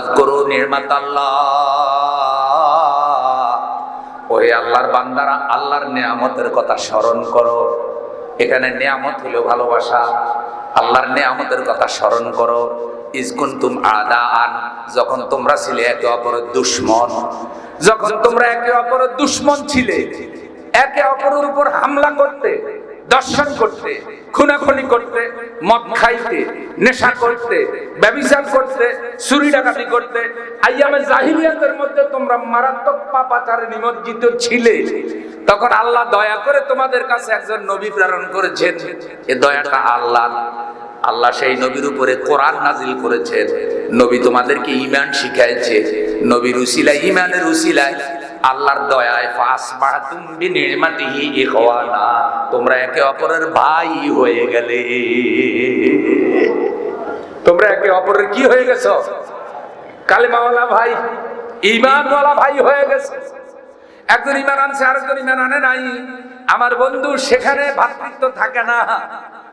করো নির্মাত আল্লাহ। ওই আল্লাহর বান্দারা আল্লাহর নিয়ামতের কথা স্মরণ করো। এখানে নিয়ামত হলো ভালোবাসা। আল্লাহর নিয়ামতের কথা স্মরণ করো। ইসকুন তুম আদা আন যখন তোমরা ছিলে একে অপরের দুশ্মন। যখন তোমরা একে অপরের দুশ্মন ছিলে, একে অপরের উপর হামলা করতে, দর্শন করতে খুনাখুনি করতে, মদ খাইতে, নেশা করতে, ব্যবিচার করতে চুরি ডাকাতি করতে, আইয়ামে মধ্যে তোমরা মারাত্মক পাপাচারে নিমজ্জিত ছিলে। তখন আল্লাহ দয়া করে তোমাদের কাছে একজন নবী প্রেরণ করেছেন। এ দয়াটা আল্লাহ আল্লাহ সেই নবীর উপরে কোরআন নাজিল করেছেন। নবী তোমাদেরকে ইমান শিখাইছে। নবীর উসিলায় ইমানের উসিলায় আল্লাহর দয়ায় ফাসবাহতুম বিনিমাতিহি ইখওয়ানা। তোমরা একে অপরের ভাই হয়ে গেলে। তোমরা একে অপরের কি হয়ে গেছো? কালিমাওয়ালা ভাই ইমানওয়ালা ভাই হয়ে গেছে। একজন ইমান আনছে, আরেকজন ইমান আনে নাই। আমার বন্ধু সেখানে ভাতৃত্ব থাকে না।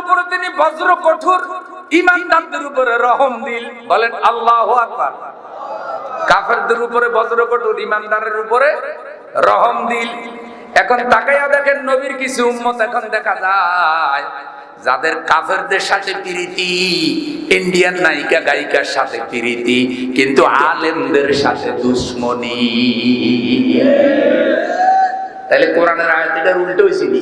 উপরে তিনি উপরে রহম দিল। বলেন উপরে ইমানদারের উপরে রহম দিল। এখন তাকাইয়া দেখেন নবীর কিছু উম্মত এখন দেখা যায়, যাদের কাফেরদের সাথে প্রীতি, ইন্ডিয়ান নায়িকা, গায়িকার সাথে প্রীতি, কিন্তু আলেমদের সাথে দুশ্মনী। তাহলে কোরআনের আয়াতটার উল্টো হয়েছে কি?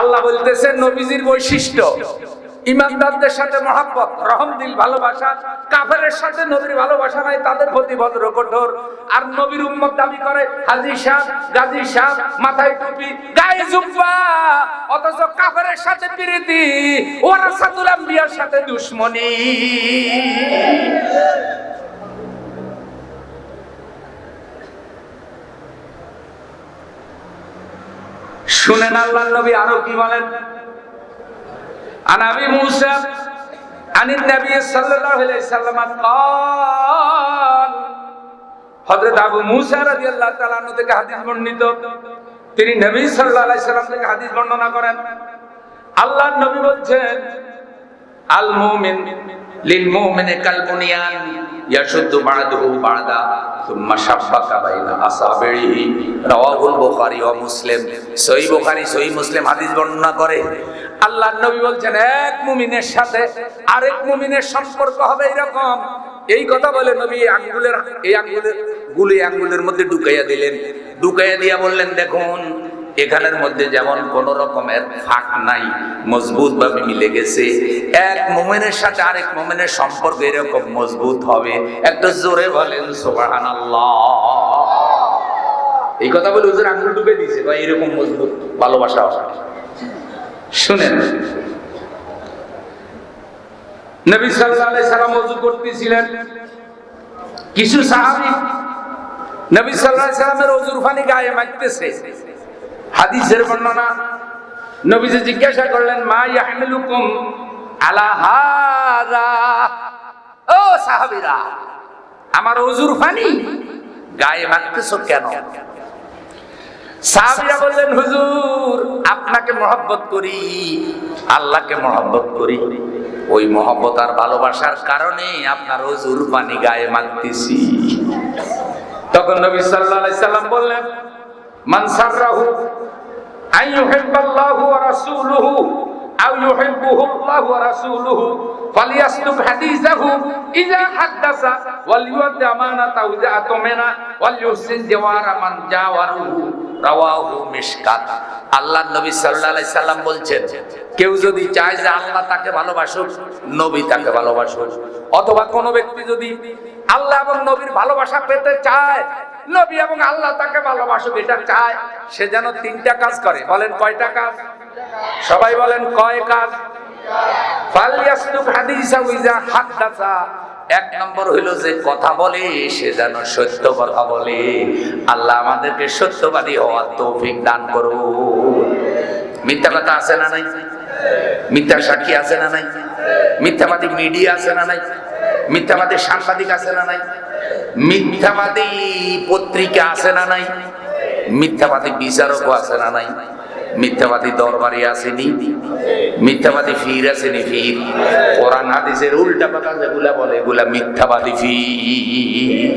আল্লাহ বলতেছেন, নবীজির বৈশিষ্ট্য, ইমানদারদের সাথে মহাব্বত, রহম, দিল, ভালোবাসা। কাফেরের সাথে নবীর ভালোবাসা নাই, তাদের প্রতি ভদ্র, কঠোর। আর নবীর উম্মত দাবি করে, হাজি সাহ, গাজী সাহ, মাথায় টুপি, গায়ে জুব্বা। অথচ কাফেরের সাথে প্রীতি ওরা সাতুল আম্বিয়ার সাথে দুশ্মনী। শুনেন আল্লাহ নবী আরও কি বলেন? আনাবি মুসা আনিন নবী সাল্লাল্লাহু আলাইহি সাল্লাম হযরত আবু মুসা রাদিয়াল্লাহু তাআলা আনহু থেকে হাদিস বর্ণিত। তিনি নবী সাল্লাল্লাহু আলাইহি সাল্লাম থেকে হাদিস বর্ণনা করেন। আল্লাহর নবী বলছেন, আল মুমিন লিল মুমিনি কাল বুনিয়ান। ইয়াশুদ্দু বা'দুহু বা'দা সুম্মা শাব্বাকা বাইনা আসাবিহি। রাওয়াহুল বুখারী ওয়া মুসলিম। সহিহ বুখারী, সহিহ মুসলিম হাদিস বর্ণনা করে, আল্লাহর নবী বলছেন, এক মুমিনের সাথে আরেক মুমিনের সম্পর্ক হবে এরকম। এই কথা বলে নবী আঙ্গুলের, এই আঙ্গুলের, গুলি আঙ্গুলের মধ্যে ঢুকাইয়া দিলেন। ঢুকাইয়া দিয়া বললেন, দেখুন এখানের মধ্যে যেমন কোন রকমের ফাঁক নাই, মজবুত ভাবে মিলে গেছে। এক মোমেনের সাথে আরেক মোমেনের সম্পর্ক এরকম মজবুত হবে। একটা জোরে বলেন সোহান এই কথা বলে হুজুর আঙুল ডুবে দিয়েছে বা এরকম মজবুত ভালোবাসা শুনেন, নবী সাল্লাম ওযু করতেছিলেন। কিছু সাহাবী নবী আলাইহি সাল্লামের ওযুর পানি গায়ে মাখতেছে। হাদিসের বর্ণনা। নবীজি জিজ্ঞাসা করলেন, মা ইয়াহমিলুকুম আলা হাযা ও সাহাবীরা, আমার ওযুর পানি গায়ে মাখতেছো কেন? সাহাবীরা বললেন, হুজুর, আপনাকে মহব্বত করি, আল্লাহকে মহব্বত করি। ওই মহব্বত আর ভালোবাসার কারণে আপনার ওজুর পানি গায়ে মাখতেছি। তখন নবী সাল্লাল্লাহু আলাইহি সাল্লাম বললেন মান সাররাহু, আন ইউহিব্বাল্লাহু ওয়া রাসূলুহু, আও ইউহিব্বুহু আল্লাহু ওয়া রাসূলুহু ফালিয়াসলুক হাদিসাহু, ইযা হাদাসা ওয়াল মিশকাত। আল্লাহর নবী সাল্লাল্লাহু সাল্লাম বলছেন, কেউ যদি চায় যে আল্লাহ তাকে ভালোবাসুক, নবী তাকে ভালোবাসুক, অথবা কোন ব্যক্তি যদি আল্লাহ এবং নবীর ভালোবাসা পেতে চায়। নবী এবং আল্লাহ তাকে ভালোবাসুক এটা চায়, সে যেন তিনটা কাজ করে। বলেন কয়টা কাজ? সবাই বলেন কয় কাজ? এক নম্বর হইল যে কথা বলে, সে যেন সত্য কথা বলে। আল্লাহ আমাদেরকে সত্যবাদী হওয়ার তৌফিক দান করুন। মিথ্যা কথা আছে না নাই? মিথ্যা সাক্ষী আছে না নাই? মিথ্যাবাদী মিডিয়া আছে না নাই? মিথ্যাবাদী সাংবাদিক আছে না নাই? মিথ্যাবাদী পত্রিকা আছে না নাই? মিথ্যাবাদী বিচারকও আছে না নাই? মিথ্যাবাদী দরবারে আসেনি? মিথ্যাবাদী ফির আসেনি ফির? কোরআন হাদিসের উল্টা কথা যেগুলা বলে, এগুলা মিথ্যাবাদী ফির।